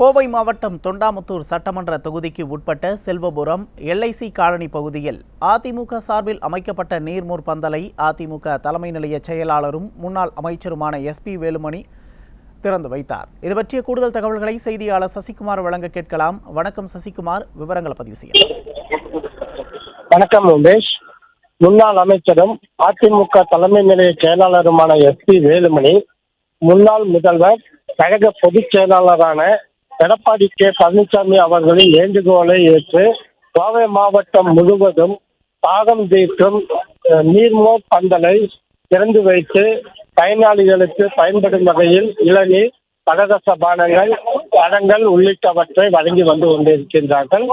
கோவை மாவட்டம் தொண்டாமுத்தூர் சட்டமன்ற தொகுதிக்கு உட்பட்ட செல்வபுரம் எல்ஐசி காலனி பகுதியில் அதிமுக சார்பில் அமைக்கப்பட்ட நீர்மூர் பந்தலை அதிமுக தலைமை நிலைய செயலாளரும் முன்னாள் அமைச்சருமான எஸ்பி வேலுமணி திறந்து வைத்தார். இது பற்றிய கூடுதல் தகவல்களை செய்தியாளர் சசிகுமார் வழங்க கேட்கலாம். வணக்கம் சசிகுமார். விவரங்களை பதிவு செய்யலாம். வணக்கம் உமேஷ். முன்னாள் அமைச்சரும் அதிமுக தலைமை நிலைய செயலாளருமான எஸ் பி வேலுமணி முன்னாள் முதல்வர் கழக பொதுச் செயலாளரான எடப்பாடி கே. பழனிசாமி அவர்களின் வேண்டுகோளை ஏற்று கோவை மாவட்டம் முழுவதும் தாகம் தீர்க்கும் நீர்மோர் பந்தலை திறந்து வைத்து பயனாளிகளுக்கு பயன்படும் வகையில் இளநீர் பலரச பானங்கள் பழங்கள் உள்ளிட்டவற்றை வழங்கி வந்து கொண்டிருக்கின்றார்கள்.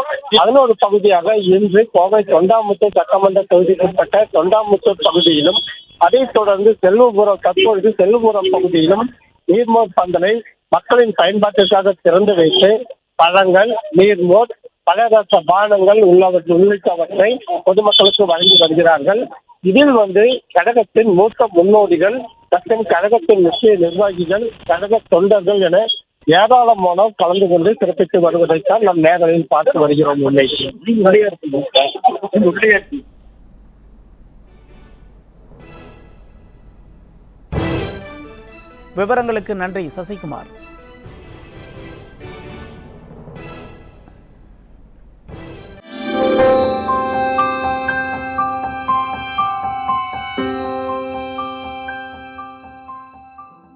அதன் ஒரு பகுதியாக இன்று கோவை தொண்டாமுத்தூர் சட்டமன்ற தொகுதிக்குட்பட்ட தொண்டாமுத்தூர் பகுதியிலும் அதைத் தொடர்ந்து செல்வபுரம் தற்பொழுது செல்வபுரம் பகுதியிலும் நீர்மோர் பந்தலை மக்களின் பயன்பாட்டிற்காக திறந்து வைத்து பழங்கள் நீர்மோர் பலரச பானங்கள் உள்ளவற்றை உள்ளிட்டவற்றை பொதுமக்களுக்கு வழங்கி வருகிறார்கள். இதில் வந்து கழகத்தின் மூத்த முன்னோடிகள் மற்றும் கழகத்தின் முக்கிய நிர்வாகிகள் கழக தொண்டர்கள் என ஏராளமானோர் கலந்து கொண்டு சிறப்பித்து வருவதைத்தான் நம் நேரலில் பார்த்து வருகிறோம் உண்மை விவரங்களுக்கு நன்றி சசிகுமார்.